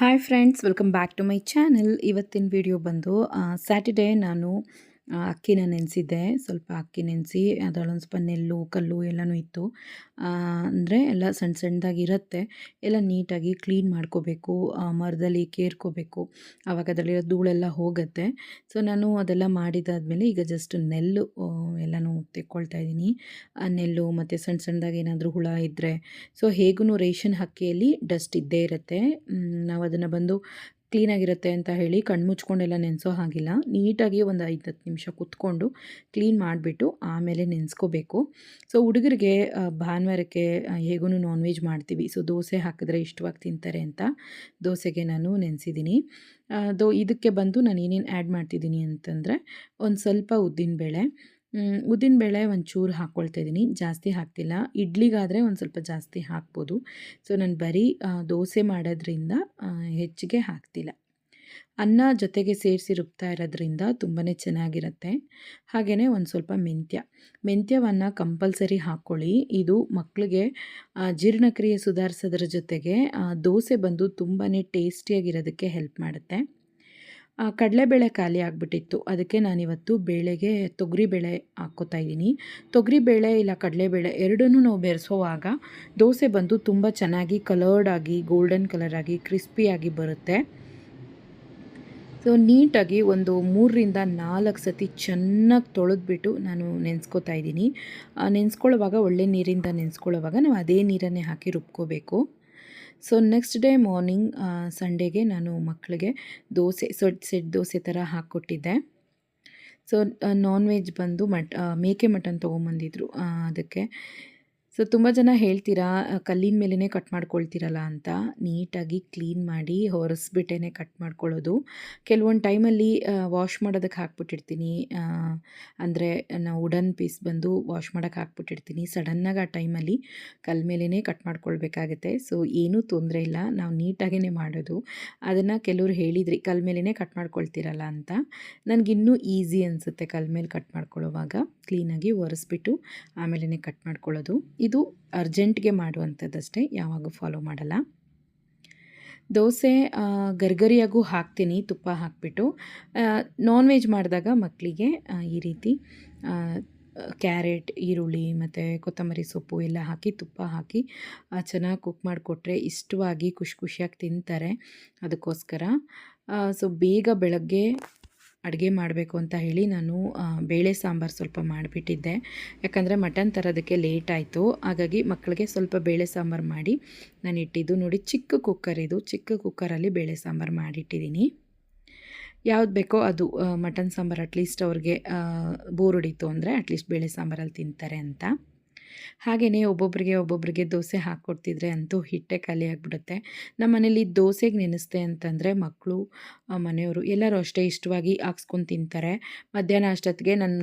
Hi friends welcome back to my channel ಇವತ್ತಿನ video ಬಂದು Saturday ನಾನು ಅಕ್ಕಿನ ನೆನೆಸಿದ್ದೆ. ಸ್ವಲ್ಪ ಅಕ್ಕಿ ನೆನೆಸಿ, ಅದರಲ್ಲೊಂದು ಸ್ವಲ್ಪ ನೆಲ್ಲು, ಕಲ್ಲು ಎಲ್ಲನೂ ಇತ್ತು. ಅಂದರೆ ಎಲ್ಲ ಸಣ್ಣ ಸಣ್ಣದಾಗಿ ಇರುತ್ತೆ. ಎಲ್ಲ ನೀಟಾಗಿ ಕ್ಲೀನ್ ಮಾಡ್ಕೋಬೇಕು ಮರದಲ್ಲಿ ಕೇರ್ಕೋಬೇಕು. ಆವಾಗ ಅದರಲ್ಲಿರೋ ಧೂಳೆಲ್ಲ ಹೋಗುತ್ತೆ. ಸೊ ನಾನು ಅದೆಲ್ಲ ಮಾಡಿದಾದಮೇಲೆ ಈಗ ಜಸ್ಟ್ ನೆಲ್ಲು ತೆಕ್ಕೊಳ್ತಾ ಇದ್ದೀನಿ. ನೆಲ್ಲು ಮತ್ತು ಸಣ್ಣ ಸಣ್ಣದಾಗಿ ಏನಾದರೂ ಹುಳ ಇದ್ದರೆ ಸೊ ಹೇಗೂ ರೇಷನ್ ಹಕ್ಕಿಯಲ್ಲಿ ಡಸ್ಟ್ ಇದ್ದೇ ಇರುತ್ತೆ. ನಾವು ಅದನ್ನು ಬಂದು ಕ್ಲೀನಾಗಿರುತ್ತೆ ಅಂತ ಹೇಳಿ ಕಣ್ಣು ಮುಚ್ಕೊಂಡೆಲ್ಲ ನೆನೆಸೋ ಹಾಗಿಲ್ಲ. ನೀಟಾಗಿ ಒಂದು ಐದು ಹತ್ತು ನಿಮಿಷ ಕುತ್ಕೊಂಡು ಕ್ಲೀನ್ ಮಾಡಿಬಿಟ್ಟು ಆಮೇಲೆ ನೆನೆಸ್ಕೋಬೇಕು. ಸೊ ಹುಡುಗರಿಗೆ ಭಾನುವಾರಕ್ಕೆ ಹೇಗೂ ನಾನ್ ವೆಜ್ ಮಾಡ್ತೀವಿ. ಸೊ ದೋಸೆ ಹಾಕಿದ್ರೆ ಇಷ್ಟವಾಗಿ ತಿಂತಾರೆ ಅಂತ ದೋಸೆಗೆ ನಾನು ನೆನೆಸಿದ್ದೀನಿ. ದೋ, ಇದಕ್ಕೆ ಬಂದು ನಾನು ಏನೇನು ಆ್ಯಡ್ ಮಾಡ್ತಿದ್ದೀನಿ ಅಂತಂದರೆ ಒಂದು ಸ್ವಲ್ಪ ಉದ್ದಿನಬೇಳೆ ಉದ್ದಿನಬೇಳೆ ಒಂಚೂರು ಹಾಕ್ಕೊಳ್ತಾ ಇದ್ದೀನಿ ಜಾಸ್ತಿ ಹಾಕ್ತಿಲ್ಲ. ಇಡ್ಲಿಗಾದರೆ ಒಂದು ಸ್ವಲ್ಪ ಜಾಸ್ತಿ ಹಾಕ್ಬೋದು. ಸೊ ನಾನು ಬರೀ ದೋಸೆ ಮಾಡೋದ್ರಿಂದ ಹೆಚ್ಚಿಗೆ ಹಾಕ್ತಿಲ್ಲ. ಅನ್ನ ಜೊತೆಗೆ ಸೇರಿಸಿ ರುಬ್ತಾ ಇರೋದ್ರಿಂದ ತುಂಬಾ ಚೆನ್ನಾಗಿರುತ್ತೆ. ಹಾಗೆಯೇ ಒಂದು ಸ್ವಲ್ಪ ಮೆಂತ್ಯ. ಮೆಂತ್ಯವನ್ನು ಕಂಪಲ್ಸರಿ ಹಾಕ್ಕೊಳ್ಳಿ. ಇದು ಮಕ್ಕಳಿಗೆ ಜೀರ್ಣಕ್ರಿಯೆ ಸುಧಾರಿಸೋದ್ರ ಜೊತೆಗೆ ದೋಸೆ ಬಂದು ತುಂಬಾ ಟೇಸ್ಟಿಯಾಗಿರೋದಕ್ಕೆ ಹೆಲ್ಪ್ ಮಾಡುತ್ತೆ. ಕಡಲೆಬೇಳೆ ಖಾಲಿ ಆಗಿಬಿಟ್ಟಿತ್ತು. ಅದಕ್ಕೆ ನಾನಿವತ್ತು ಬೇಳೆಗೆ ತೊಗರಿಬೇಳೆ ಹಾಕ್ಕೋತಾ ಇದ್ದೀನಿ. ತೊಗರಿಬೇಳೆ ಇಲ್ಲ ಕಡಲೆಬೇಳೆ ಎರಡನ್ನೂ ನಾವು ಬೆರೆಸೋವಾಗ ದೋಸೆ ಬಂದು ತುಂಬ ಚೆನ್ನಾಗಿ ಕಲರ್ಡ್ ಆಗಿ ಗೋಲ್ಡನ್ ಕಲರ್ ಆಗಿ ಕ್ರಿಸ್ಪಿಯಾಗಿ ಬರುತ್ತೆ. ಸೊ ನೀಟಾಗಿ ಒಂದು ಮೂರರಿಂದ ನಾಲ್ಕು ಸತಿ ಚೆನ್ನಾಗಿ ತೊಳೆದ್ಬಿಟ್ಟು ನಾನು ನೆನೆಸ್ಕೋತಾ ಇದ್ದೀನಿ. ನೆನೆಸ್ಕೊಳ್ಳೋವಾಗ ಒಳ್ಳೆ ನೀರಿಂದ ನೆನೆಸ್ಕೊಳ್ಳೋವಾಗ ನಾವು ಅದೇ ನೀರನ್ನೇ ಹಾಕಿ ರುಬ್ಕೋಬೇಕು. ಸೊ ನೆಕ್ಸ್ಟ್ ಡೇ ಮಾರ್ನಿಂಗ್ ಸಂಡೇಗೆ ನಾನು ಮಕ್ಕಳಿಗೆ ದೋಸೆ ಸೆಟ್ ಸೆಟ್ ದೋಸೆ ಥರ ಹಾಕ್ಕೊಟ್ಟಿದ್ದೆ. ಸೊ ನಾನ್ ವೆಜ್ ಬಂದು ಮಟ್ ಮೇಕೆ ಮಟನ್ ತೊಗೊಂಬಂದಿದ್ರು ಅದಕ್ಕೆ. ಸೊ ತುಂಬ ಜನ ಹೇಳ್ತೀರಾ ಕಲ್ಲಿನ ಮೇಲೇ ಕಟ್ ಮಾಡ್ಕೊಳ್ತೀರಲ್ಲ ಅಂತ. ನೀಟಾಗಿ ಕ್ಲೀನ್ ಮಾಡಿ ಹೊರಸ್ಬಿಟ್ಟೇ ಕಟ್ ಮಾಡ್ಕೊಳ್ಳೋದು. ಕೆಲವೊಂದು ಟೈಮಲ್ಲಿ ವಾಶ್ ಮಾಡೋದಕ್ಕೆ ಹಾಕ್ಬಿಟ್ಟಿರ್ತೀನಿ. ಅಂದರೆ ನಾವು ವುಡನ್ ಪೀಸ್ ಬಂದು ವಾಶ್ ಮಾಡೋಕ್ಕೆ ಹಾಕ್ಬಿಟ್ಟಿರ್ತೀನಿ. ಸಡನ್ನಾಗಿ ಆ ಟೈಮಲ್ಲಿ ಕಲ್ ಮೇಲೇ ಕಟ್ ಮಾಡ್ಕೊಳ್ಬೇಕಾಗತ್ತೆ. ಸೊ ಏನೂ ತೊಂದರೆ ಇಲ್ಲ. ನಾವು ನೀಟಾಗೇ ಮಾಡೋದು. ಅದನ್ನು ಕೆಲವ್ರು ಹೇಳಿದ್ರಿ, ಕಲ್ ಮೇಲೇ ಕಟ್ ಮಾಡ್ಕೊಳ್ತೀರಲ್ಲ ಅಂತ. ನನಗಿನ್ನೂ ಈಸಿ ಅನಿಸುತ್ತೆ ಕಲ್ ಮೇಲೆ ಕಟ್ ಮಾಡ್ಕೊಳ್ಳೋವಾಗ. ಕ್ಲೀನಾಗಿ ಒರೆಸ್ಬಿಟ್ಟು ಆಮೇಲೆ ಕಟ್ ಮಾಡ್ಕೊಳ್ಳೋದು. ಇದು ಅರ್ಜೆಂಟ್ಗೆ ಮಾಡುವಂಥದ್ದಷ್ಟೇ, ಯಾವಾಗೂ ಫಾಲೋ ಮಾಡಲ್ಲ. ದೋಸೆ ಗರ್ಗರಿಯಾಗೂ ಹಾಕ್ತೀನಿ, ತುಪ್ಪ ಹಾಕಿಬಿಟ್ಟು. ನಾನ್ ವೆಜ್ ಮಾಡಿದಾಗ ಮಕ್ಕಳಿಗೆ ಈ ರೀತಿ ಕ್ಯಾರೆಟ್, ಈರುಳ್ಳಿ, ಮತ್ತು ಕೊತ್ತಂಬರಿ ಸೊಪ್ಪು ಎಲ್ಲ ಹಾಕಿ, ತುಪ್ಪ ಹಾಕಿ ಚೆನ್ನಾಗಿ ಕುಕ್ ಮಾಡಿಕೊಟ್ರೆ ಇಷ್ಟವಾಗಿ ಖುಷಿ ಖುಷಿಯಾಗಿ ತಿಂತಾರೆ. ಅದಕ್ಕೋಸ್ಕರ ಸೊ ಬೇಗ ಬೆಳಗ್ಗೆ ಅಡುಗೆ ಮಾಡಬೇಕು ಅಂತ ಹೇಳಿ ನಾನು ಬೇಳೆ ಸಾಂಬಾರು ಸ್ವಲ್ಪ ಮಾಡಿಬಿಟ್ಟಿದ್ದೆ. ಯಾಕಂದರೆ ಮಟನ್ ತರೋದಕ್ಕೆ ಲೇಟ್ ಆಯಿತು. ಹಾಗಾಗಿ ಮಕ್ಕಳಿಗೆ ಸ್ವಲ್ಪ ಬೇಳೆ ಸಾಂಬಾರು ಮಾಡಿ ನಾನು ಇಟ್ಟಿದ್ದು. ನೋಡಿ, ಚಿಕ್ಕ ಕುಕ್ಕರ್ ಇದು. ಚಿಕ್ಕ ಕುಕ್ಕರಲ್ಲಿ ಬೇಳೆ ಸಾಂಬಾರು ಮಾಡಿಟ್ಟಿದ್ದೀನಿ. ಯಾವ್ದು ಬೇಕೋ ಅದು ಮಟನ್ ಸಾಂಬಾರು ಅಟ್ಲೀಸ್ಟ್ ಅವ್ರಿಗೆ ಬೋರ್ ಹೊಡಿತು ಅಂದರೆ ಅಟ್ಲೀಸ್ಟ್ ಬೇಳೆ ಸಾಂಬಾರಲ್ಲಿ ತಿಂತಾರೆ ಅಂತ. ಹಾಗೆಯೇ ಒಬ್ಬೊಬ್ಬರಿಗೆ ಒಬ್ಬೊಬ್ಬರಿಗೆ ದೋಸೆ ಹಾಕ್ಕೊಡ್ತಿದ್ರೆ ಅಂತೂ ಹಿಟ್ಟೆ ಖಾಲಿ ಆಗಿಬಿಡುತ್ತೆ. ನಮ್ಮ ಮನೇಲಿ ದೋಸೆಗೆ ನೆನೆಸ್ತೆ ಅಂತಂದರೆ ಮಕ್ಕಳು ಮನೆಯವರು ಎಲ್ಲರೂ ಅಷ್ಟೇ ಇಷ್ಟವಾಗಿ ಹಾಕ್ಸ್ಕೊಂಡು ತಿಂತಾರೆ. ಮಧ್ಯಾಹ್ನ ಅಷ್ಟೊತ್ತಿಗೆ ನನ್ನ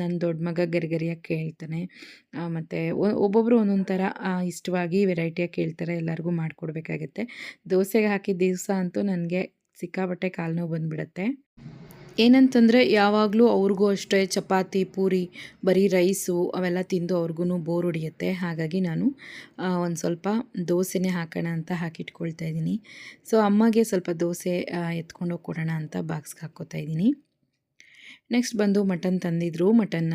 ನನ್ನ ದೊಡ್ಡ ಮಗ ಗರಿಗರಿಯಾಗಿ ಕೇಳ್ತಾನೆ. ಮತ್ತು ಒಬ್ಬೊಬ್ಬರು ಒಂದೊಂದು ಥರ ಇಷ್ಟವಾಗಿ ವೆರೈಟಿಯಾಗಿ ಕೇಳ್ತಾರೆ, ಎಲ್ಲರಿಗೂ ಮಾಡಿಕೊಡ್ಬೇಕಾಗತ್ತೆ. ದೋಸೆಗೆ ಹಾಕಿದ ದಿವಸ ಅಂತೂ ನನಗೆ ಸಿಕ್ಕಾಬಟ್ಟೆ ಕಾಲು ನೋವು ಬಂದುಬಿಡುತ್ತೆ. ಏನಂತಂದರೆ ಯಾವಾಗಲೂ ಅವ್ರಿಗೂ ಅಷ್ಟೇ ಚಪಾತಿ, ಪೂರಿ, ಬರೀ ರೈಸು ಅವೆಲ್ಲ ತಿಂದು ಅವ್ರಿಗೂ ಬೋರ್ ಹೊಡಿಯುತ್ತೆ. ಹಾಗಾಗಿ ನಾನು ಒಂದು ಸ್ವಲ್ಪ ದೋಸೆನೇ ಹಾಕೋಣ ಅಂತ ಹಾಕಿಟ್ಕೊಳ್ತಾ ಇದ್ದೀನಿ. ಸೊ, ಅಮ್ಮಗೆ ಸ್ವಲ್ಪ ದೋಸೆ ಎತ್ಕೊಂಡು ಹೋಗಿ ಕೊಡೋಣ ಅಂತ ಬಾಕ್ಸ್ಗೆ ಹಾಕ್ಕೋತಾ ಇದ್ದೀನಿ. ನೆಕ್ಸ್ಟ್ ಬಂದು ಮಟನ್ ತಂದಿದ್ರು. ಮಟನ್ನ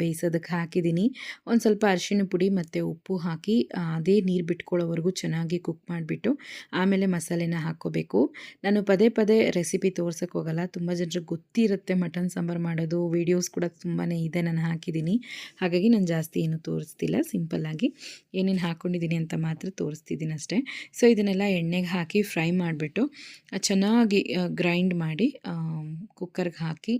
ಬೇಯಿಸೋದಕ್ಕೆ ಹಾಕಿದ್ದೀನಿ. ಒಂದು ಸ್ವಲ್ಪ ಅರಿಶಿನ ಪುಡಿ ಮತ್ತು ಉಪ್ಪು ಹಾಕಿ ಅದೇ ನೀರು ಬಿಟ್ಕೊಳ್ಳೋವರೆಗೂ ಚೆನ್ನಾಗಿ ಕುಕ್ ಮಾಡಿಬಿಟ್ಟು, ಆಮೇಲೆ ಮಸಾಲೆನ ಹಾಕ್ಕೋಬೇಕು. ನಾನು ಪದೇ ಪದೇ ರೆಸಿಪಿ ತೋರ್ಸೋಕ್ಕೆ ಹೋಗಲ್ಲ. ತುಂಬ ಜನರಿಗೆ ಗೊತ್ತಿರುತ್ತೆ ಮಟನ್ ಸಾಂಬಾರು ಮಾಡೋದು. ವೀಡಿಯೋಸ್ ಕೂಡ ತುಂಬಾ ಇದೆ ನಾನು ಹಾಕಿದ್ದೀನಿ. ಹಾಗಾಗಿ ನಾನು ಜಾಸ್ತಿ ಏನು ತೋರಿಸ್ತಿಲ್ಲ. ಸಿಂಪಲ್ಲಾಗಿ ಏನೇನು ಹಾಕ್ಕೊಂಡಿದ್ದೀನಿ ಅಂತ ಮಾತ್ರ ತೋರಿಸ್ತಿದ್ದೀನಿ ಅಷ್ಟೇ. ಸೊ ಇದನ್ನೆಲ್ಲ ಎಣ್ಣೆಗೆ ಹಾಕಿ ಫ್ರೈ ಮಾಡಿಬಿಟ್ಟು ಚೆನ್ನಾಗಿ ಗ್ರೈಂಡ್ ಮಾಡಿ ಕುಕ್ಕರ್ಗೆ ಹಾಕಿ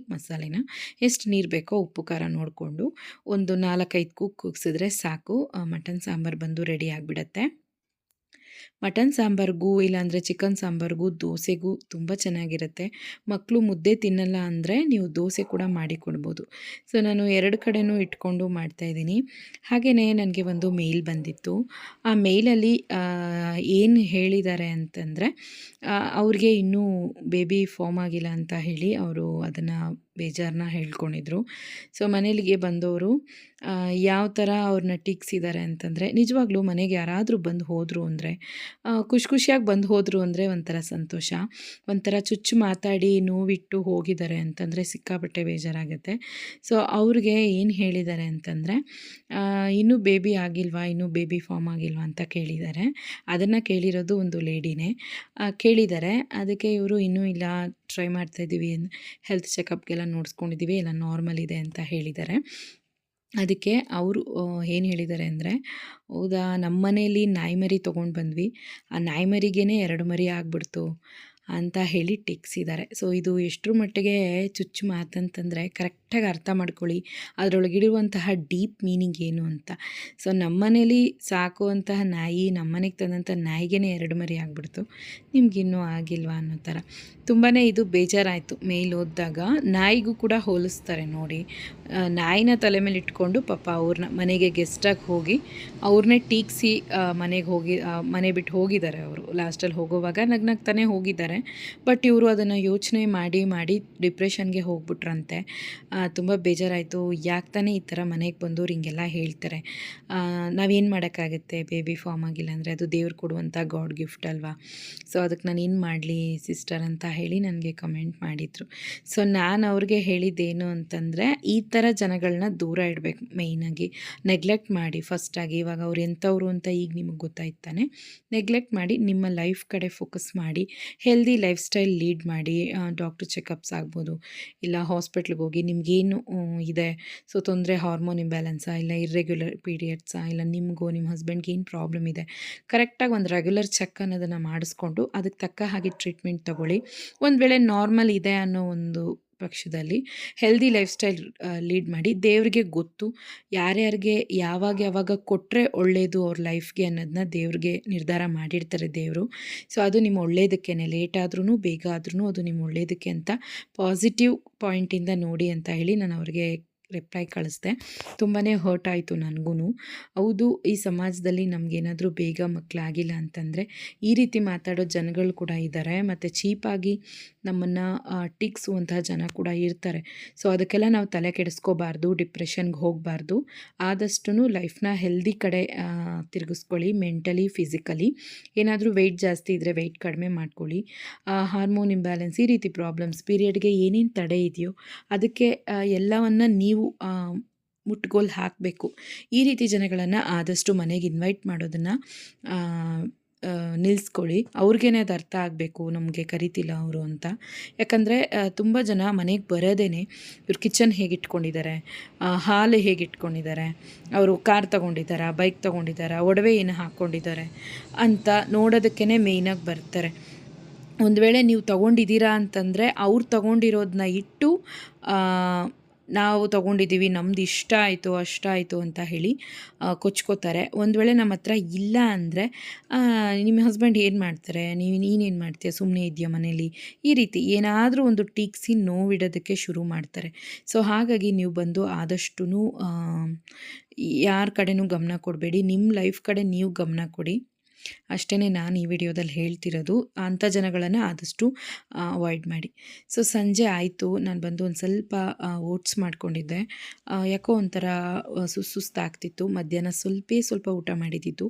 ಮಸಾಲೆನ ಎಷ್ಟು ನೀರು ಬೇಕೋ ಉಪ್ಪು, ಖಾರ ನೋಡಿಕೊಂಡು ಒಂದು ನಾಲ್ಕೈದು ಕುಕ್ ಕುಗ್ಸಿದ್ರೆ ಸಾಕು. ಮಟನ್, ಸಾಂಬಾರು ಬಂದು ರೆಡಿ ಆಗಿಬಿಡತ್ತೆ. ಮಟನ್ ಸಾಂಬಾರ್ಗೂ ಇಲ್ಲಾಂದರೆ ಚಿಕನ್ ಸಾಂಬಾರ್ಗೂ ದೋಸೆಗೂ ತುಂಬ ಚೆನ್ನಾಗಿರುತ್ತೆ. ಮಕ್ಕಳು ಮುದ್ದೆ ತಿನ್ನಲ್ಲ ಅಂದರೆ ನೀವು ದೋಸೆ ಕೂಡ ಮಾಡಿ ಕೊಡ್ಬೋದು ಸೊ, ನಾನು ಎರಡು ಕಡೆನೂ ಇಟ್ಕೊಂಡು ಮಾಡ್ತಾಯಿದ್ದೀನಿ ಹಾಗೆಯೇ ನನಗೆ ಒಂದು ಮೇಲ್ ಬಂದಿತ್ತು. ಆ ಮೇಲಲ್ಲಿ ಏನು ಹೇಳಿದ್ದಾರೆ ಅಂತಂದರೆ ಅವ್ರಿಗೆ ಇನ್ನೂ ಬೇಬಿ ಫಾರ್ಮ್ ಆಗಿಲ್ಲ ಅಂತ ಹೇಳಿ ಅವರು ಅದನ್ನು ಬೇಜಾರನ್ನ ಹೇಳ್ಕೊಂಡಿದ್ರು. ಸೊ, ಮನೇಲಿಗೆ ಬಂದವರು ಯಾವ ಥರ ಅವ್ರನ್ನ ಟೀಕ್ಸಿದ್ದಾರೆ ಅಂತಂದರೆ, ನಿಜವಾಗ್ಲೂ ಮನೆಗೆ ಯಾರಾದರೂ ಬಂದು ಹೋದರು ಅಂದರೆ ಖುಷಿ ಖುಷಿಯಾಗಿ ಬಂದು ಹೋದರು ಅಂದರೆ ಒಂಥರ ಸಂತೋಷ. ಒಂಥರ ಚುಚ್ಚು ಮಾತಾಡಿ ನೋವಿಟ್ಟು ಹೋಗಿದ್ದಾರೆ ಅಂತಂದರೆ ಸಿಕ್ಕಾಪಟ್ಟೆ ಬೇಜಾರಾಗುತ್ತೆ. ಸೊ ಅವ್ರಿಗೆ ಏನು ಹೇಳಿದ್ದಾರೆ ಅಂತಂದರೆ ಇನ್ನೂ ಬೇಬಿ ಆಗಿಲ್ವಾ? ಇನ್ನೂ ಬೇಬಿ ಫಾರ್ಮ್ ಆಗಿಲ್ವಾ? ಅಂತ ಕೇಳಿದ್ದಾರೆ. ಅದನ್ನು ಕೇಳಿರೋದು ಒಂದು ಲೇಡಿನೇ. ಕೇಳಿದ್ದಾರೆ, ಅದಕ್ಕೆ ಇವರು ಇನ್ನೂ ಇಲ್ಲ, ಟ್ರೈ ಮಾಡ್ತಾಯಿದ್ದೀವಿ ಹೆಲ್ತ್ ಚೆಕಪ್ಗೆಲ್ಲ ನೋಡಿಸ್ಕೊಂಡಿದ್ದೀವಿ ಎಲ್ಲ ನಾರ್ಮಲ್ ಇದೆ ಅಂತ ಹೇಳಿದ್ದಾರೆ. ಅದಕ್ಕೆ ಅವರು ಏನು ಹೇಳಿದ್ದಾರೆ ಅಂದರೆ, ಹೌದಾ ನಮ್ಮ ಮನೇಲಿ ನಾಯಿ ಮರಿ ತೊಗೊಂಡು ಬಂದ್ವಿ. ಆ ನಾಯಿ ಮರಿಗೇ ಎರಡು ಮರಿ ಆಗಿಬಿಡ್ತು. ಅಂತ ಹೇಳಿ ಟಿಕ್ಸಿದ್ದಾರೆ. ಸೊ ಇದು ಎಷ್ಟರ ಮಟ್ಟಿಗೆ ಚುಚ್ಚು ಮಾತಂತಂದರೆ ಕರೆಕ್ಟಾಗಿ ಅರ್ಥ ಮಾಡ್ಕೊಳ್ಳಿ. ಅದರೊಳಗಿರುವಂತಹ ಡೀಪ್ ಮೀನಿಂಗ್ ಏನು ಅಂತ. ಸೊ ನಮ್ಮನೇಲಿ ಸಾಕುವಂತಹ ನಾಯಿ ನಮ್ಮನೆಗೆ ತಂದಂಥ ನಾಯಿಗೆ ಎರಡು ಮರಿ ಆಗಿಬಿಡ್ತು. ನಿಮಗಿನ್ನೂ ಆಗಿಲ್ವಾ ಅನ್ನೋ ಥರ ತುಂಬಾ ಇದು ಬೇಜಾರಾಯಿತು. ಮೇಲ್ ಓದಿದಾಗ ನಾಯಿಗೂ ಕೂಡ ಹೋಲಿಸ್ತಾರೆ ನೋಡಿ. ನಾಯಿನ ತಲೆ ಮೇಲೆ ಇಟ್ಕೊಂಡು ಪಾಪ ಅವ್ರನ್ನ ಮನೆಗೆ ಗೆಸ್ಟಾಗಿ ಹೋಗಿ ಅವ್ರನ್ನೇ ಟೀಕ್ಸಿ ಮನೆಗೆ ಹೋಗಿ ಮನೆ ಬಿಟ್ಟು ಹೋಗಿದ್ದಾರೆ ಅವರು. ಲಾಸ್ಟಲ್ಲಿ ಹೋಗೋವಾಗ ನಗ್ನಗ್ತಾನೆ ಹೋಗಿದ್ದಾರೆ. ಬಟ್ ಇವರು ಅದನ್ನು ಯೋಚನೆ ಮಾಡಿ ಮಾಡಿ ಡಿಪ್ರೆಷನ್ಗೆ ಹೋಗ್ಬಿಟ್ರಂತೆ. ತುಂಬ ಬೇಜಾರಾಯಿತು. ಯಾಕೆ ತಾನೇ ಈ ಥರ ಮನೆಗೆ ಬಂದವ್ರು ಹಿಂಗೆಲ್ಲ ಹೇಳ್ತಾರೆ. ನಾವೇನು ಮಾಡೋಕ್ಕಾಗುತ್ತೆ? ಬೇಬಿ ಫಾರ್ಮ್ ಆಗಿಲ್ಲ ಅಂದರೆ ಅದು ದೇವ್ರು ಕೊಡುವಂಥ ಗಾಡ್ ಗಿಫ್ಟ್ ಅಲ್ವಾ? ಸೊ ಅದಕ್ಕೆ ನಾನು ಏನು ಮಾಡಲಿ ಸಿಸ್ಟರ್ ಅಂತ ಹೇಳಿ ನನಗೆ ಕಮೆಂಟ್ ಮಾಡಿದರು. ಸೊ, ನಾನು ಅವ್ರಿಗೆ ಹೇಳಿದ್ದೇನು ಅಂತಂದರೆ ಈ ಥರ ಜನಗಳನ್ನ ದೂರ ಇಡಬೇಕು ಮೇಯ್ನಾಗಿ ನೆಗ್ಲೆಕ್ಟ್ ಮಾಡಿ ಫಸ್ಟಾಗಿ ಇವಾಗ ಅವ್ರು ಎಂಥವ್ರು ಅಂತ ಈಗ ನಿಮಗೆ ಗೊತ್ತಾಯ್ತಾನೆ ನೆಗ್ಲೆಕ್ಟ್ ಮಾಡಿ ನಿಮ್ಮ ಲೈಫ್ ಕಡೆ ಫೋಕಸ್ ಮಾಡಿ. ಹೆಲ್ದಿ ಲೈಫ್ ಸ್ಟೈಲ್ ಲೀಡ್ ಮಾಡಿ ಡಾಕ್ಟರ್ ಚೆಕಪ್ಸ್ ಆಗ್ಬೋದು, ಇಲ್ಲ ಹಾಸ್ಪಿಟ್ಲಿಗೆ ಹೋಗಿ ನಿಮಗೇನು ಇದೆ, ಸೊ ತೊಂದರೆ ಹಾರ್ಮೋನ್ ಇಂಬ್ಯಾಲೆನ್ಸಾ ಇಲ್ಲ ಇರ್ರೆಗ್ಯುಲರ್ ಪೀರಿಯಡ್ಸಾ ಇಲ್ಲ ನಿಮಗೂ ನಿಮ್ಮ ಹಸ್ಬೆಂಡ್ಗೆ ಏನು ಪ್ರಾಬ್ಲಮ್ ಇದೆ ಕರೆಕ್ಟಾಗಿ ಒಂದು ರೆಗ್ಯುಲರ್ ಚೆಕ್ ಅನ್ನೋದನ್ನು ಮಾಡಿಸ್ಕೊಂಡು ಅದಕ್ಕೆ ತಕ್ಕ ಹಾಗೆ ಟ್ರೀಟ್ಮೆಂಟ್ ತಗೊಳ್ಳಿ. ಒಂದು ವೇಳೆ ನಾರ್ಮಲ್ ಇದೆ ಅನ್ನೋ ಒಂದು ಪಕ್ಷದಲ್ಲಿ ಹೆಲ್ದಿ ಲೈಫ್ ಸ್ಟೈಲ್ ಲೀಡ್ ಮಾಡಿ ದೇವ್ರಿಗೆ ಗೊತ್ತು, ಯಾರ್ಯಾರಿಗೆ ಯಾವಾಗ ಯಾವಾಗ ಕೊಟ್ಟರೆ ಒಳ್ಳೆಯದು ಅವ್ರ ಲೈಫ್ಗೆ ಅನ್ನೋದನ್ನ ದೇವ್ರಿಗೆ ನಿರ್ಧಾರ ಮಾಡಿರ್ತಾರೆ ದೇವರು. ಸೊ ಅದು ನಿಮ್ಮ ಒಳ್ಳೆಯದಕ್ಕೇ ಲೇಟ್ ಆದ್ರೂ ಬೇಗ ಆದ್ರೂ ಅದು ನಿಮ್ಮ ಒಳ್ಳೆಯದಕ್ಕೆ ಅಂತ ಪಾಸಿಟಿವ್ ಪಾಯಿಂಟಿಂದ ನೋಡಿ ಅಂತ ಹೇಳಿ ನಾನು ಅವ್ರಿಗೆ ರಿಪ್ಲೈ ಕಳಿಸ್ದೆ. ತುಂಬಾ ಹರ್ಟ್ ಆಯಿತು ನನಗೂ ಹೌದು, ಈ ಸಮಾಜದಲ್ಲಿ ನಮಗೇನಾದರೂ ಬೇಗ ಮಕ್ಕಳಾಗಿಲ್ಲ ಅಂತಂದರೆ ಈ ರೀತಿ ಮಾತಾಡೋ ಜನಗಳು ಕೂಡ ಇದ್ದಾರೆ ಮತ್ತು ಚೀಪಾಗಿ ನಮ್ಮನ್ನು ಟಿಕ್ಸುವಂತಹ ಜನ ಕೂಡ ಇರ್ತಾರೆ. ಸೊ ಅದಕ್ಕೆಲ್ಲ ನಾವು ತಲೆ ಕೆಡಿಸ್ಕೋಬಾರ್ದು ಡಿಪ್ರೆಷನ್ಗೆ ಹೋಗಬಾರ್ದು. ಆದಷ್ಟು ಲೈಫ್ನ ಹೆಲ್ದಿ ಕಡೆ ತಿರುಗಿಸ್ಕೊಳ್ಳಿ ಮೆಂಟಲಿ ಫಿಸಿಕಲಿ ಏನಾದರೂ ವೆಯ್ಟ್ ಜಾಸ್ತಿ ಇದ್ದರೆ ವೆಯ್ಟ್ ಕಡಿಮೆ ಮಾಡ್ಕೊಳ್ಳಿ. ಹಾರ್ಮೋನ್ ಇಂಬ್ಯಾಲೆನ್ಸ್ ಈ ರೀತಿ ಪ್ರಾಬ್ಲಮ್ಸ್ ಪೀರಿಯಡ್ಗೆ ಏನೇನು ತಡೆ ಇದೆಯೋ, ಅದಕ್ಕೆ ಎಲ್ಲವನ್ನು ನೀವು ನೀವು ಮುಟ್ಗೋಲು ಹಾಕಬೇಕು. ಈ ರೀತಿ ಜನಗಳನ್ನು ಆದಷ್ಟು ಮನೆಗೆ ಇನ್ವೈಟ್ ಮಾಡೋದನ್ನು ನಿಲ್ಲಿಸ್ಕೊಳ್ಳಿ ಅವ್ರಿಗೇನೆ ಅದು ಅರ್ಥ ಆಗಬೇಕು, ನಮಗೆ ಕರಿತಿಲ್ಲ ಅವರು ಅಂತ. ಯಾಕಂದರೆ ತುಂಬ ಜನ ಮನೆಗೆ ಬರೋದೇ ಇವ್ರ ಕಿಚನ್ ಹೇಗೆ ಇಟ್ಕೊಂಡಿದ್ದಾರೆ ಹಾಲು ಹೇಗೆ ಇಟ್ಕೊಂಡಿದ್ದಾರೆ ಅವರು ಕಾರ್ ತೊಗೊಂಡಿದ್ದಾರಾ ಬೈಕ್ ತೊಗೊಂಡಿದ್ದಾರಾ ಒಡವೆ ಏನು ಹಾಕ್ಕೊಂಡಿದ್ದಾರೆ ಅಂತ ನೋಡೋದಕ್ಕೇ ಮೇಯ್ನಾಗಿ ಬರ್ತಾರೆ. ಒಂದು ವೇಳೆ ನೀವು ತೊಗೊಂಡಿದ್ದೀರಾ ಅಂತಂದರೆ ಅವ್ರು ತೊಗೊಂಡಿರೋದನ್ನ ಇಟ್ಟು ನಾವು ತೊಗೊಂಡಿದ್ದೀವಿ, ನಮ್ದು ಇಷ್ಟ ಆಯಿತು, ಅಷ್ಟ ಆಯಿತು ಅಂತ ಹೇಳಿ ಕೊಚ್ಕೋತಾರೆ. ಒಂದು ವೇಳೆ ನಮ್ಮ ಹತ್ರ ಇಲ್ಲ ಅಂದರೆ ನಿಮ್ಮ ಹಸ್ಬೆಂಡ್ ಏನು ಮಾಡ್ತಾರೆ? ನೀವು ನೀನೇನು ಮಾಡ್ತೀಯ? ಸುಮ್ಮನೆ ಇದೆಯಾ ಮನೇಲಿ? ಈ ರೀತಿ ಏನಾದರೂ ಒಂದು ಟೀಕ್ಸಿ ನೋವಿಡೋದಕ್ಕೆ ಶುರು ಮಾಡ್ತಾರೆ. ಸೊ ಹಾಗಾಗಿ ನೀವು ಬಂದು ಆದಷ್ಟು ಯಾರ ಕಡೆನೂ ಗಮನ ಕೊಡಬೇಡಿ. ನಿಮ್ಮ ಲೈಫ್ ಕಡೆ ನೀವು ಗಮನ ಕೊಡಿ. ಅಷ್ಟೇ ನಾನು ಈ ವಿಡಿಯೋದಲ್ಲಿ ಹೇಳ್ತಿರೋದು ಅಂಥ ಜನಗಳನ್ನು ಆದಷ್ಟು ಅವಾಯ್ಡ್ ಮಾಡಿ. ಸೊ ಸಂಜೆ ಆಯಿತು, ನಾನು ಬಂದು ಒಂದು ಸ್ವಲ್ಪ ಓಟ್ಸ್ ಮಾಡ್ಕೊಂಡಿದ್ದೆ. ಯಾಕೋ ಒಂಥರ ಸುಸ್ತಾಗ್ತಿತ್ತು ಮಧ್ಯಾಹ್ನ ಸ್ವಲ್ಪ ಸ್ವಲ್ಪ ಊಟ ಮಾಡಿದ್ದಿತ್ತು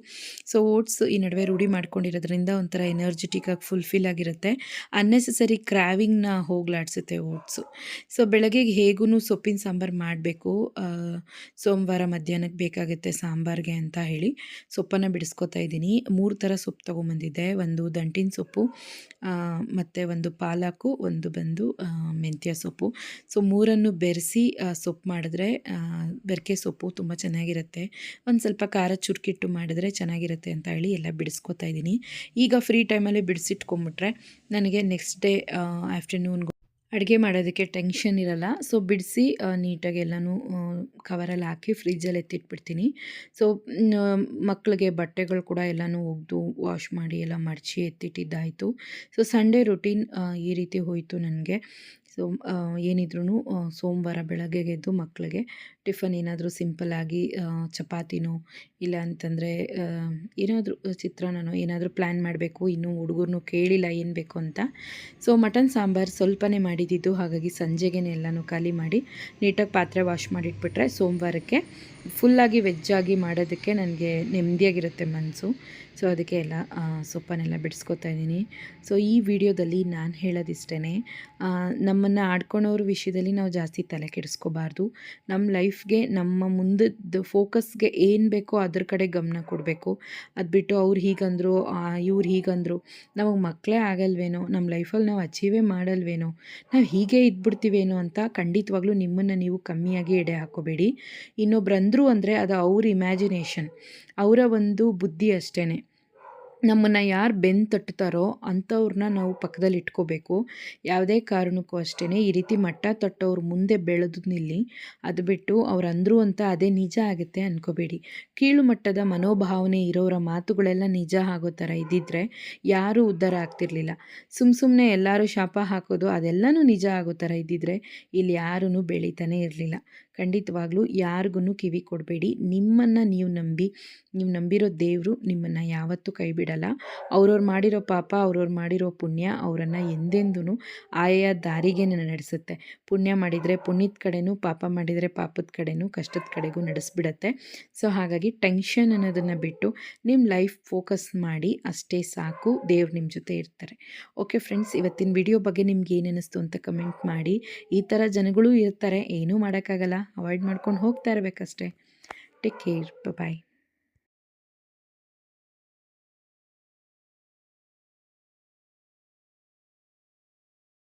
ಸೊ ಓಟ್ಸ್ ಈ ನಡುವೆ ರೂಢಿ ಮಾಡ್ಕೊಂಡಿರೋದ್ರಿಂದ ಒಂಥರ ಎನರ್ಜೆಟಿಕ್ಕಾಗಿ ಫುಲ್ಫಿಲ್ ಆಗಿರುತ್ತೆ. ಅನ್ನೆಸೆಸರಿ ಕ್ರಾವಿಂಗ್ನ ಹೋಗ್ಲಾಡಿಸುತ್ತೆ ಓಟ್ಸು. ಸೊ ಬೆಳಗ್ಗೆ ಹೇಗೂ ಸೊಪ್ಪಿನ ಸಾಂಬಾರು ಮಾಡಬೇಕು. ಸೋಮವಾರ ಮಧ್ಯಾಹ್ನಕ್ಕೆ ಬೇಕಾಗುತ್ತೆ ಸಾಂಬಾರಿಗೆ ಅಂತ ಹೇಳಿ ಸೊಪ್ಪನ್ನು ಬಿಡಿಸ್ಕೊತಾ ಇದ್ದೀನಿ. ಮೂರು ಥರ ಸೊಪ್ಪು ತೊಗೊಂಬಂದಿದ್ದೆ. ಒಂದು ದಂಟಿನ ಸೊಪ್ಪು ಮತ್ತು ಒಂದು ಪಾಲಕು, ಒಂದು ಬಂದು ಮೆಂತ್ಯ ಸೊಪ್ಪು. ಸೊ, ಮೂರನ್ನು ಬೆರೆಸಿ ಸೊಪ್ಪು ಮಾಡಿದ್ರೆ ಬೆರಕೆ ಸೊಪ್ಪು ತುಂಬ ಚೆನ್ನಾಗಿರುತ್ತೆ. ಒಂದು ಸ್ವಲ್ಪ ಖಾರ ಚುರುಕಿಟ್ಟು ಮಾಡಿದ್ರೆ ಚೆನ್ನಾಗಿರುತ್ತೆ ಅಂತ ಹೇಳಿ ಎಲ್ಲ ಬಿಡಿಸ್ಕೊತಾ ಇದ್ದೀನಿ. ಈಗ ಫ್ರೀ ಟೈಮಲ್ಲಿ ಬಿಡಿಸಿಟ್ಕೊಂಬಿಟ್ರೆ, ನನಗೆ ನೆಕ್ಸ್ಟ್ ಡೇ ಆಫ್ಟರ್ನೂನ್ಗೆ ಅಡುಗೆ ಮಾಡೋದಕ್ಕೆ ಟೆನ್ಷನ್ ಇರಲ್ಲ. ಸೊ ಬಿಡಿಸಿ ನೀಟಾಗಿ ಎಲ್ಲನೂ ಕವರಲ್ಲಿ ಹಾಕಿ ಫ್ರಿಜ್ಜಲ್ಲಿ ಎತ್ತಿಟ್ಬಿಡ್ತೀನಿ. ಸೊ ಮಕ್ಕಳಿಗೆ ಬಟ್ಟೆಗಳು ಕೂಡ ಎಲ್ಲನೂ ಒಗೆದು ವಾಶ್ ಮಾಡಿ ಎಲ್ಲ ಮಡಚಿ ಎತ್ತಿಟ್ಟಿದ್ದಾಯಿತು. ಸೊ ಸಂಡೇ ರುಟೀನ್ ಈ ರೀತಿ ಹೋಯಿತು ನನಗೆ. ಸೊ ಸೊ ಏನಿದ್ರೂ ಸೋಮವಾರ ಬೆಳಗ್ಗೆಗೆ ಎದ್ದು ಮಕ್ಕಳಿಗೆ ಟಿಫನ್ ಏನಾದರೂ ಸಿಂಪಲಾಗಿ ಚಪಾತಿನೋ, ಇಲ್ಲ ಅಂತಂದರೆ ಏನಾದರೂ ಚಿತ್ರಾನ್ನನೋ ಏನಾದರೂ ಪ್ಲ್ಯಾನ್ ಮಾಡಬೇಕು. ಇನ್ನೂ ಹುಡುಗರ್ನೂ ಕೇಳಿಲ್ಲ ಏನು ಬೇಕು ಅಂತ. ಸೊ, ಮಟನ್, ಸಾಂಬಾರು ಸ್ವಲ್ಪನೇ ಮಾಡಿದ್ದಿದ್ದು ಹಾಗಾಗಿ ಸಂಜೆಗೆ ಎಲ್ಲನೂ ಖಾಲಿ ಮಾಡಿ ನೀಟಾಗಿ ಪಾತ್ರೆ ವಾಶ್ ಮಾಡಿಟ್ಬಿಟ್ರೆ ಸೋಮವಾರಕ್ಕೆ ಫುಲ್ಲಾಗಿ ವೆಜ್ಜಾಗಿ ಮಾಡೋದಕ್ಕೆ ನನಗೆ ನೆಮ್ಮದಿಯಾಗಿರುತ್ತೆ ಮನಸ್ಸು. ಸೊ ಅದಕ್ಕೆ ಎಲ್ಲ ಸೊಪ್ಪನ್ನೆಲ್ಲ ಬಿಡಿಸ್ಕೊತಾ ಇದ್ದೀನಿ. ಸೊ ಈ ವಿಡಿಯೋದಲ್ಲಿ ನಾನು ಹೇಳೋದಿಷ್ಟೇ ನಮ್ಮನ್ನು ಆಡ್ಕೊಳೋರ ವಿಷಯದಲ್ಲಿ ನಾವು ಜಾಸ್ತಿ ತಲೆ ಕೆಡಿಸ್ಕೋಬಾರ್ದು. ನಮ್ಮ ಲೈಫ್ಗೆ, ನಮ್ಮ ಮುಂದದ್ದು ಫೋಕಸ್ಗೆ ಏನು ಬೇಕೋ ಅದ್ರ ಕಡೆ ಗಮನ ಕೊಡಬೇಕು. ಅದು ಬಿಟ್ಟು ಅವ್ರು ಹೀಗಂದರು ಇವ್ರು ಹೀಗಂದರು ನಮಗೆ ಮಕ್ಕಳೇ ಆಗಲ್ವೇನೋ ನಮ್ಮ ಲೈಫಲ್ಲಿ ನಾವು ಅಚೀವೇ ಮಾಡಲ್ವೇನೋ, ನಾವು ಹೀಗೆ ಇದ್ಬಿಡ್ತೀವೇನೋ ಅಂತ ಖಂಡಿತವಾಗ್ಲೂ ನಿಮ್ಮನ್ನು ನೀವು ಕಮ್ಮಿಯಾಗಿ ಎಡೆ ಹಾಕೋಬೇಡಿ. ಇನ್ನೊಬ್ರು ಅಂದರು ಅಂದರೆ ಅದು ಅವ್ರ ಇಮ್ಯಾಜಿನೇಷನ್ ಅವರ ಒಂದು ಬುದ್ಧಿ ಅಷ್ಟೇ ನಮ್ಮನ್ನು ಯಾರು ಬೆನ್ನು ತಟ್ಟುತ್ತಾರೋ ಅಂಥವ್ರನ್ನ ನಾವು ಪಕ್ಕದಲ್ಲಿ ಇಟ್ಕೋಬೇಕು. ಯಾವುದೇ ಕಾರಣಕ್ಕೂ ಅಷ್ಟೇ ಈ ರೀತಿ ಮಟ್ಟ ತಟ್ಟೋರು ಮುಂದೆ ಬೆಳೆದು ನಿಲ್ಲಿ ಅದು ಬಿಟ್ಟು ಅವ್ರು ಅಂದರು ಅಂತ ಅದೇ ನಿಜ ಆಗುತ್ತೆ ಅಂದ್ಕೋಬೇಡಿ ಕೀಳು ಮಟ್ಟದ ಮನೋಭಾವನೆ ಇರೋರ ಮಾತುಗಳೆಲ್ಲ ನಿಜ ಆಗೋ ಥರ ಇದ್ದಿದ್ರೆ ಯಾರೂ ಉದ್ಧಾರ ಆಗ್ತಿರ್ಲಿಲ್ಲ. ಸುಮ್ಮ ಸುಮ್ಮನೆ ಎಲ್ಲರೂ ಶಾಪ ಹಾಕೋದು ಅದೆಲ್ಲನೂ ನಿಜ ಆಗೋ ಥರ ಇದ್ದಿದ್ರೆ ಇಲ್ಲಿ ಯಾರೂ ಬೆಳೀತಾನೆ ಇರಲಿಲ್ಲ. ಖಂಡಿತವಾಗ್ಲೂ ಯಾರಿಗೂ ಕಿವಿ ಕೊಡಬೇಡಿ. ನಿಮ್ಮನ್ನು ನೀವು ನಂಬಿ, ನೀವು ನಂಬಿರೋ ದೇವರು ನಿಮ್ಮನ್ನು ಯಾವತ್ತೂ ಕೈ ಬಿಡಲ್ಲ. ಅವ್ರವ್ರು ಮಾಡಿರೋ ಪಾಪ, ಅವ್ರವ್ರು ಮಾಡಿರೋ ಪುಣ್ಯ ಅವರನ್ನು ಎಂದೆಂದೂ ಆಯಾ ದಾರಿಗೆ ನಡೆಸುತ್ತೆ. ಪುಣ್ಯ ಮಾಡಿದರೆ ಪುಣ್ಯದ ಕಡೆನೂ, ಪಾಪ ಮಾಡಿದರೆ ಪಾಪದ ಕಡೆನೂ, ಕಷ್ಟದ ಕಡೆಗೂ ನಡೆಸ್ಬಿಡತ್ತೆ. ಸೊ, ಹಾಗಾಗಿ ಟೆನ್ಷನ್ ಅನ್ನೋದನ್ನು ಬಿಟ್ಟು ನಿಮ್ಮ ಲೈಫ್ ಫೋಕಸ್ ಮಾಡಿ ಅಷ್ಟೇ ಸಾಕು, ದೇವ್ರು ನಿಮ್ಮ ಜೊತೆ ಇರ್ತಾರೆ. ಓಕೆ ಫ್ರೆಂಡ್ಸ್, ಇವತ್ತಿನ ವಿಡಿಯೋ ಬಗ್ಗೆ ನಿಮ್ಗೆ ಏನು ಅನ್ನಿಸ್ತು ಅಂತ ಕಮೆಂಟ್ ಮಾಡಿ. ಈ ಥರ ಜನಗಳು ಇರ್ತಾರೆ, ಏನೂ ಮಾಡೋಕ್ಕಾಗಲ್ಲ, ಅವಾಯ್ಡ್ ಮಾಡ್ಕೊಂಡು ಹೋಗ್ತಾ ಇರಬೇಕಷ್ಟೇ. Take care bye.